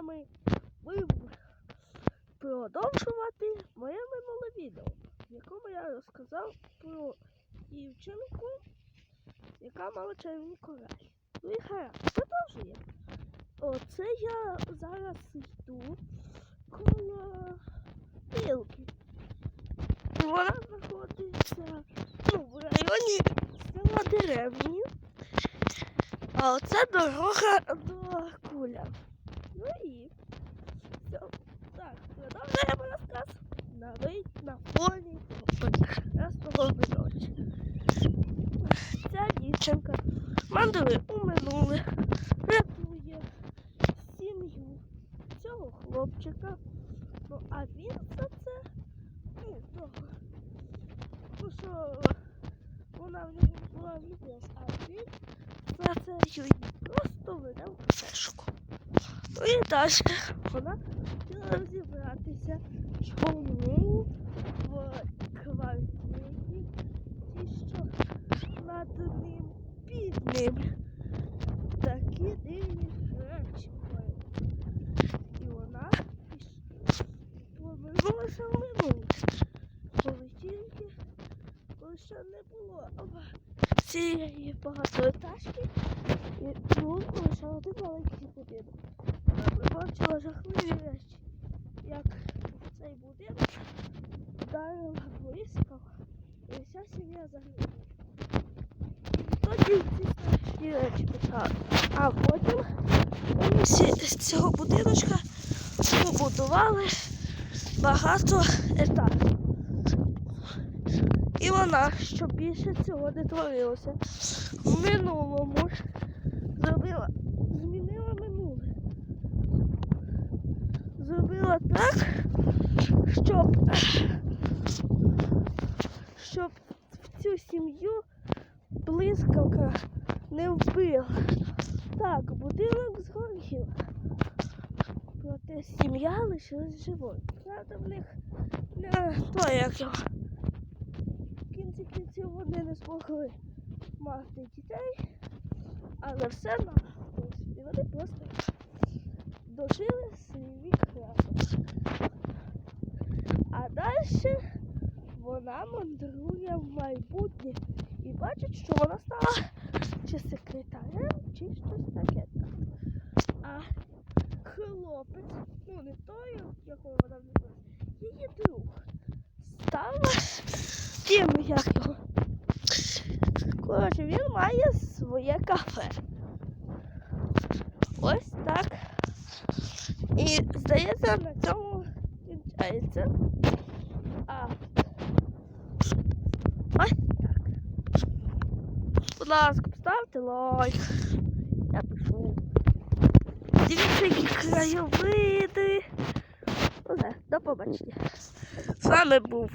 вами будемо продовжувати моє минуле відео, в якому я розказав про дівчинку, яка мала чарівні коралі. Ну і гаразд, продовжуємо. Оце я зараз йду коло білки. Вона знаходиться ну, в районі села деревні. А оце дорога до. Ну і все. Так, продовжуємо розказ. Навіть на фоні прекрасного виночі. Ця дівчинка мандрує у минуле, рятує сім'ю цього хлопчика. Ну, а він за це, ну, того, ну, що вона в нього була відео, а він за просто веде в кафешку. Ну і далі вона хотіла розібратися, чому в квартирі ті, що над ним під ним такі дивні речі. І вона повернулася в минуле. Коли тільки, коли ще не було цієї багатоетажки, і тут лише один маленький будинок. Побачила жахливі речі, як цей будинок вдарила блискавка, і вся сім'я загинула. Тоді ці страшні речі почали. А потім вони з цього будиночка побудували багато етажів. І вона, щоб більше цього не творилося, в минулому зробила, змінила минуле. Зробила так, щоб, щоб в цю сім'ю блискавка не вбила. Так, будинок згорів. Проте сім'я лишилась живою. Правда, в них не то як. В кінці кінців вони не змогли мати дітей, але все налагодилось. І вони просто дожили свій вік. А далі вона мандрує в майбутнє і бачить, що вона стала чи секретарем, чи щось таке. А хлопець, ну не той, якого вона влюбила, її друг, став тим, як його. Коротше, він має своє кафе. Ось так. І здається, на цьому кінчається. А ось так. Будь ласка, поставте лайк. Я пишу. Дивіться, які краєвиди. Ну, до побачення. З вами був